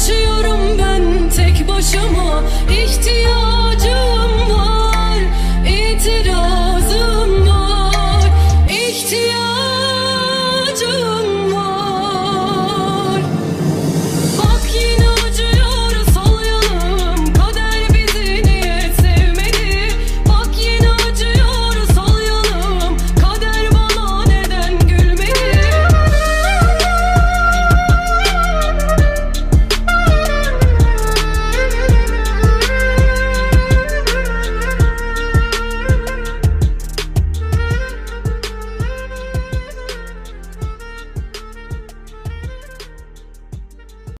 Koşuyorum